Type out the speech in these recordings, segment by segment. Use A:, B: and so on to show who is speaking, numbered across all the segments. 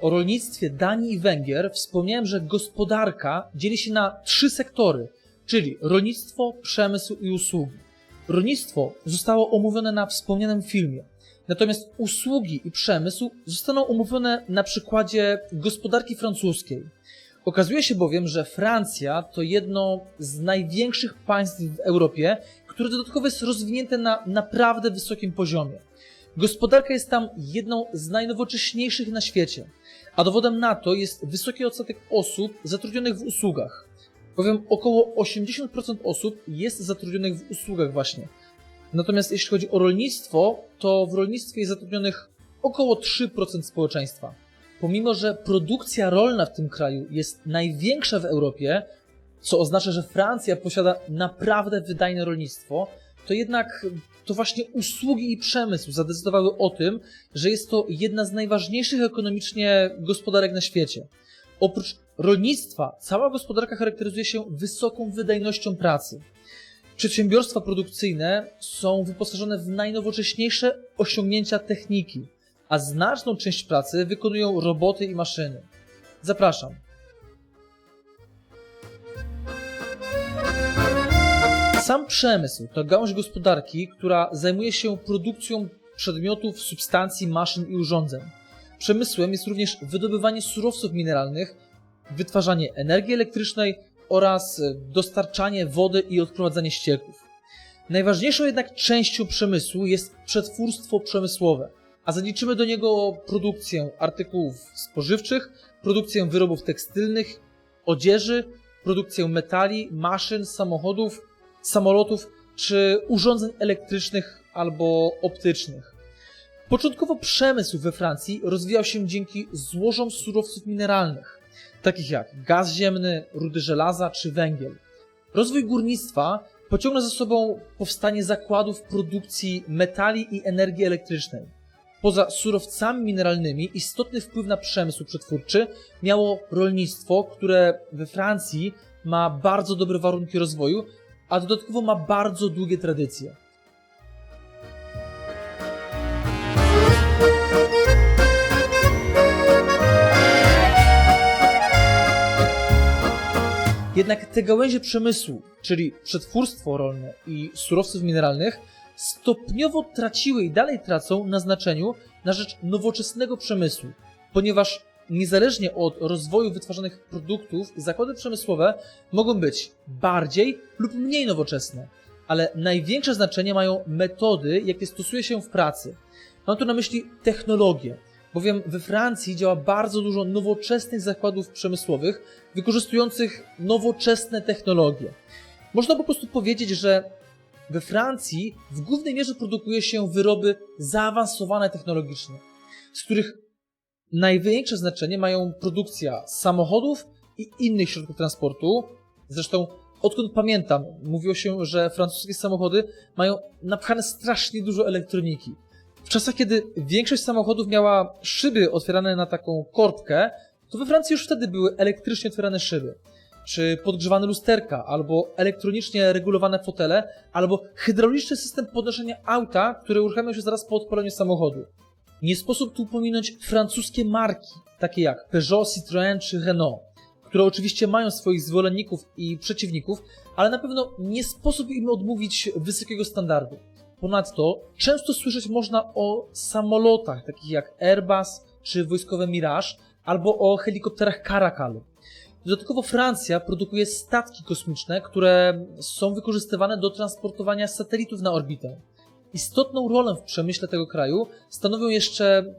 A: o rolnictwie Danii i Węgier wspomniałem, że gospodarka dzieli się na trzy sektory, czyli rolnictwo, przemysł i usługi. Rolnictwo zostało omówione na wspomnianym filmie, natomiast usługi i przemysł zostaną omówione na przykładzie gospodarki francuskiej. Okazuje się bowiem, że Francja to jedno z największych państw w Europie, które dodatkowo jest rozwinięte na naprawdę wysokim poziomie. Gospodarka jest tam jedną z najnowocześniejszych na świecie, a dowodem na to jest wysoki odsetek osób zatrudnionych w usługach. Bowiem około 80% osób jest zatrudnionych w usługach właśnie. Natomiast jeśli chodzi o rolnictwo, to w rolnictwie jest zatrudnionych około 3% społeczeństwa. Pomimo, że produkcja rolna w tym kraju jest największa w Europie, co oznacza, że Francja posiada naprawdę wydajne rolnictwo, to jednak to właśnie usługi i przemysł zadecydowały o tym, że jest to jedna z najważniejszych ekonomicznie gospodarek na świecie. Oprócz rolnictwa, cała gospodarka charakteryzuje się wysoką wydajnością pracy. Przedsiębiorstwa produkcyjne są wyposażone w najnowocześniejsze osiągnięcia techniki, a znaczną część pracy wykonują roboty i maszyny. Zapraszam. Sam przemysł to gałąź gospodarki, która zajmuje się produkcją przedmiotów, substancji, maszyn i urządzeń. Przemysłem jest również wydobywanie surowców mineralnych, wytwarzanie energii elektrycznej oraz dostarczanie wody i odprowadzanie ścieków. Najważniejszą jednak częścią przemysłu jest przetwórstwo przemysłowe, a zaliczymy do niego produkcję artykułów spożywczych, produkcję wyrobów tekstylnych, odzieży, produkcję metali, maszyn, samochodów, samolotów czy urządzeń elektrycznych albo optycznych. Początkowo przemysł we Francji rozwijał się dzięki złożom surowców mineralnych, takich jak gaz ziemny, rudy żelaza czy węgiel. Rozwój górnictwa pociągnął za sobą powstanie zakładów produkcji metali i energii elektrycznej. Poza surowcami mineralnymi istotny wpływ na przemysł przetwórczy miało rolnictwo, które we Francji ma bardzo dobre warunki rozwoju, a dodatkowo ma bardzo długie tradycje. Jednak te gałęzie przemysłu, czyli przetwórstwo rolne i surowców mineralnych, stopniowo traciły i dalej tracą na znaczeniu na rzecz nowoczesnego przemysłu, ponieważ niezależnie od rozwoju wytwarzanych produktów, zakłady przemysłowe mogą być bardziej lub mniej nowoczesne, ale największe znaczenie mają metody, jakie stosuje się w pracy. Mam tu na myśli technologię, bowiem we Francji działa bardzo dużo nowoczesnych zakładów przemysłowych wykorzystujących nowoczesne technologie. Można po prostu powiedzieć, że we Francji w głównej mierze produkuje się wyroby zaawansowane technologicznie, z których największe znaczenie mają produkcja samochodów i innych środków transportu. Zresztą, odkąd pamiętam, mówiło się, że francuskie samochody mają napchane strasznie dużo elektroniki. W czasach, kiedy większość samochodów miała szyby otwierane na taką korbkę, to we Francji już wtedy były elektrycznie otwierane szyby. Czy podgrzewane lusterka, albo elektronicznie regulowane fotele, albo hydrauliczny system podnoszenia auta, który uruchamiał się zaraz po odpaleniu samochodu. Nie sposób tu pominąć francuskie marki, takie jak Peugeot, Citroën czy Renault, które oczywiście mają swoich zwolenników i przeciwników, ale na pewno nie sposób im odmówić wysokiego standardu. Ponadto często słyszeć można o samolotach, takich jak Airbus czy wojskowe Mirage, albo o helikopterach Caracal. Dodatkowo Francja produkuje statki kosmiczne, które są wykorzystywane do transportowania satelitów na orbitę. Istotną rolę w przemyśle tego kraju stanowią jeszcze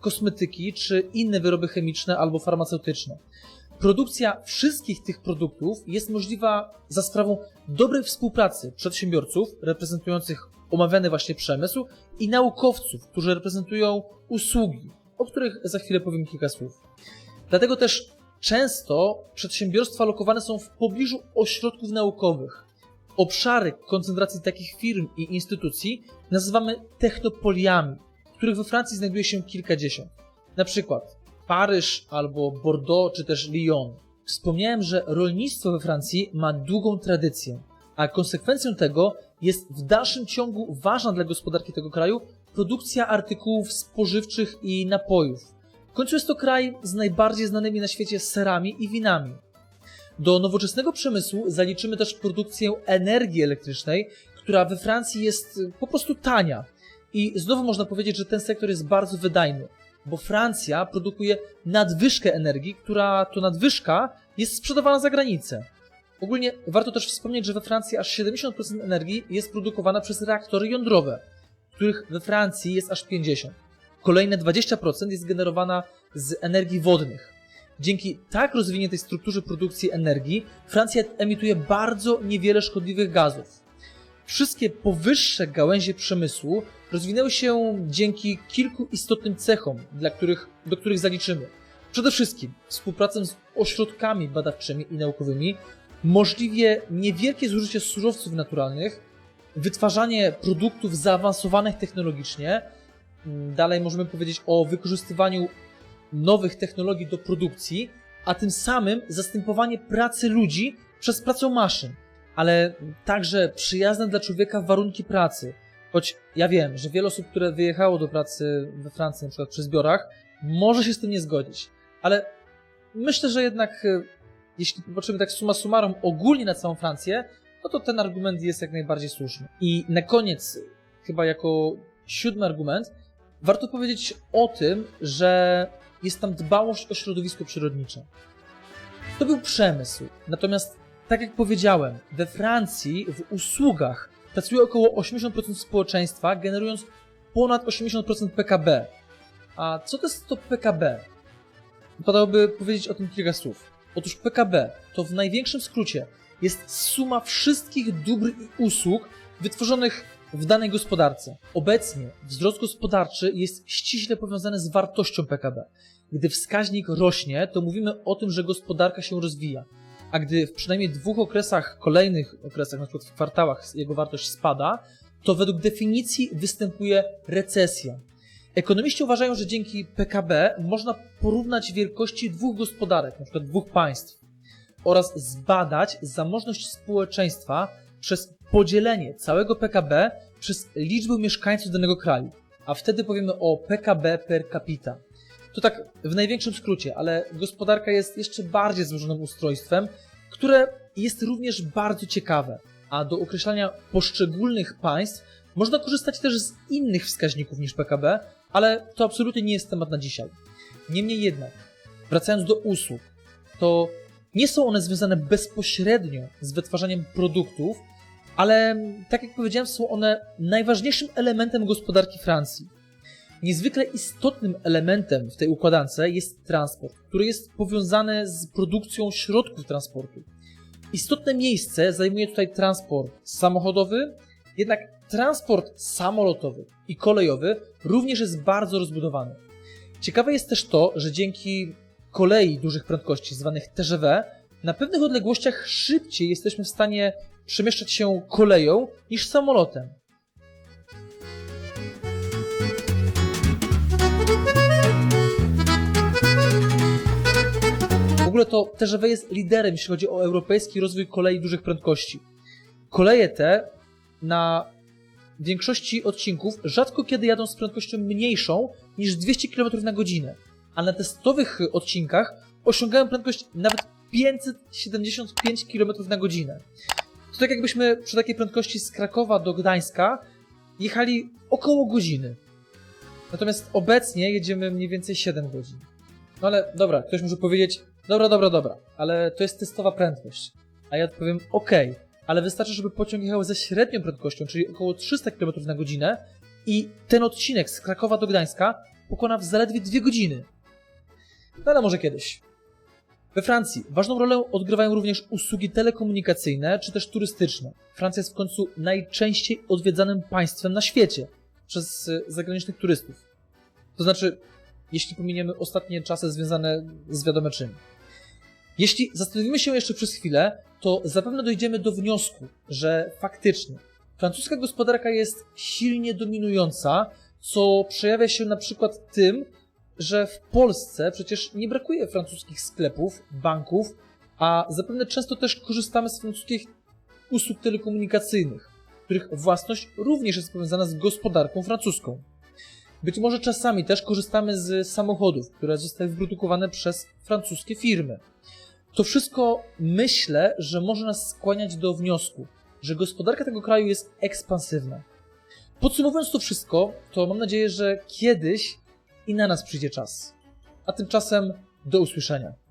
A: kosmetyki czy inne wyroby chemiczne albo farmaceutyczne. Produkcja wszystkich tych produktów jest możliwa za sprawą dobrej współpracy przedsiębiorców reprezentujących omawiany właśnie przemysł i naukowców, którzy reprezentują usługi, o których za chwilę powiem kilka słów. Dlatego też często przedsiębiorstwa lokowane są w pobliżu ośrodków naukowych, Obszary koncentracji takich firm i instytucji nazywamy technopoliami, których we Francji znajduje się kilkadziesiąt. Na przykład Paryż albo Bordeaux czy też Lyon. Wspomniałem, że rolnictwo we Francji ma długą tradycję, a konsekwencją tego jest w dalszym ciągu ważna dla gospodarki tego kraju produkcja artykułów spożywczych i napojów. końcu jest to kraj z najbardziej znanymi na świecie serami i winami. Do nowoczesnego przemysłu zaliczymy też produkcję energii elektrycznej, która we Francji jest y, po prostu tania. I znowu można powiedzieć, że ten sektor jest bardzo wydajny, bo Francja produkuje nadwyżkę energii, która to nadwyżka jest sprzedawana za granicę. Ogólnie warto też wspomnieć, że we Francji aż 70% energii jest produkowana przez reaktory jądrowe, których we Francji jest aż 50%. Kolejne 20% jest generowana z energii wodnych. Dzięki tak rozwiniętej strukturze produkcji energii, Francja emituje bardzo niewiele szkodliwych gazów. Wszystkie powyższe gałęzie przemysłu rozwinęły się dzięki kilku istotnym cechom, dla których, do których zaliczymy. Przede wszystkim współpracę z ośrodkami badawczymi i naukowymi, możliwie niewielkie zużycie surowców naturalnych, wytwarzanie produktów zaawansowanych technologicznie. Mm, Dalej możemy powiedzieć o wykorzystywaniu nowych technologii do produkcji, a tym samym zastępowanie pracy ludzi przez pracę maszyn, ale także przyjazne dla człowieka warunki pracy. Choć ja wiem, że wiele osób, które wyjechało do pracy we Francji, na przykład przy zbiorach, może się z tym nie zgodzić, ale myślę, że jednak e, jeśli popatrzymy tak summa summarum ogólnie na całą Francję, no to ten argument jest jak najbardziej słuszny. I na koniec, chyba jako siódmy argument, warto powiedzieć o tym, że jest tam dbałość o środowisko przyrodnicze. To był przemysł. Natomiast, tak jak powiedziałem, we Francji w usługach pracuje około 80% społeczeństwa, generując ponad 80% PKB. A co to jest to PKB? Wypadałoby powiedzieć o tym kilka słów. Otóż PKB to w największym skrócie jest suma wszystkich dóbr i usług wytworzonych w danej gospodarce. Obecnie wzrost gospodarczy jest ściśle powiązany z wartością PKB. Gdy wskaźnik rośnie, to mówimy o tym, że gospodarka się rozwija. A gdy w przynajmniej dwóch okresach, kolejnych okresach, na przykład w kwartałach, jego wartość spada, to według definicji występuje recesja. Ekonomiści uważają, że dzięki PKB można porównać wielkości dwóch gospodarek, na przykład dwóch państw, oraz zbadać zamożność społeczeństwa przez podzielenie całego PKB przez liczbę mieszkańców danego kraju. A wtedy powiemy o PKB per capita. To tak w największym skrócie, ale gospodarka jest jeszcze bardziej złożonym ustrojstwem, które jest również bardzo ciekawe. A do określania poszczególnych państw można korzystać też z innych wskaźników niż PKB, ale to absolutnie nie jest temat na dzisiaj. Niemniej jednak, wracając do usług, to nie są one związane bezpośrednio z wytwarzaniem produktów, ale tak jak powiedziałem, są one najważniejszym elementem gospodarki Francji. Niezwykle istotnym elementem w tej układance jest transport, który jest powiązany z produkcją środków transportu. Istotne miejsce zajmuje tutaj transport samochodowy, jednak transport samolotowy i kolejowy również jest bardzo rozbudowany. Ciekawe jest też to, że dzięki kolei dużych prędkości, zwanych TGV, na pewnych odległościach szybciej jesteśmy w stanie przemieszczać się koleją niż samolotem. W ogóle to TGV jest liderem, jeśli chodzi o europejski rozwój kolei dużych prędkości. Koleje te na większości odcinków rzadko kiedy jadą z prędkością mniejszą niż 200 km na godzinę, a na testowych odcinkach osiągają prędkość nawet 575 km na godzinę. To tak jakbyśmy przy takiej prędkości z Krakowa do Gdańska jechali około godziny. Natomiast obecnie jedziemy mniej więcej 7 godzin. No ale dobra, ktoś może powiedzieć, dobra, dobra, dobra, ale to jest testowa prędkość. A ja odpowiem, okej, ale wystarczy, żeby pociąg jechał ze średnią prędkością, czyli około 300 km na godzinę i ten odcinek z Krakowa do Gdańska pokona w zaledwie 2 godziny. No ale może kiedyś. We Francji ważną rolę odgrywają również usługi telekomunikacyjne czy też turystyczne. Francja jest w końcu najczęściej odwiedzanym państwem na świecie przez y, zagranicznych turystów. To znaczy, jeśli pominiemy ostatnie czasy związane z wiadome czym. Jeśli zastanowimy się jeszcze przez chwilę, to zapewne dojdziemy do wniosku, że faktycznie francuska gospodarka jest silnie dominująca, co przejawia się na przykład tym, że w Polsce przecież nie brakuje francuskich sklepów, banków, a zapewne często też korzystamy z francuskich usług telekomunikacyjnych, których własność również jest powiązana z gospodarką francuską. Być może czasami też korzystamy z samochodów, które zostały wyprodukowane przez francuskie firmy. To wszystko myślę, że może nas skłaniać do wniosku, że gospodarka tego kraju jest ekspansywna. Podsumowując to wszystko, to mam nadzieję, że kiedyś i na nas przyjdzie czas. A tymczasem do usłyszenia.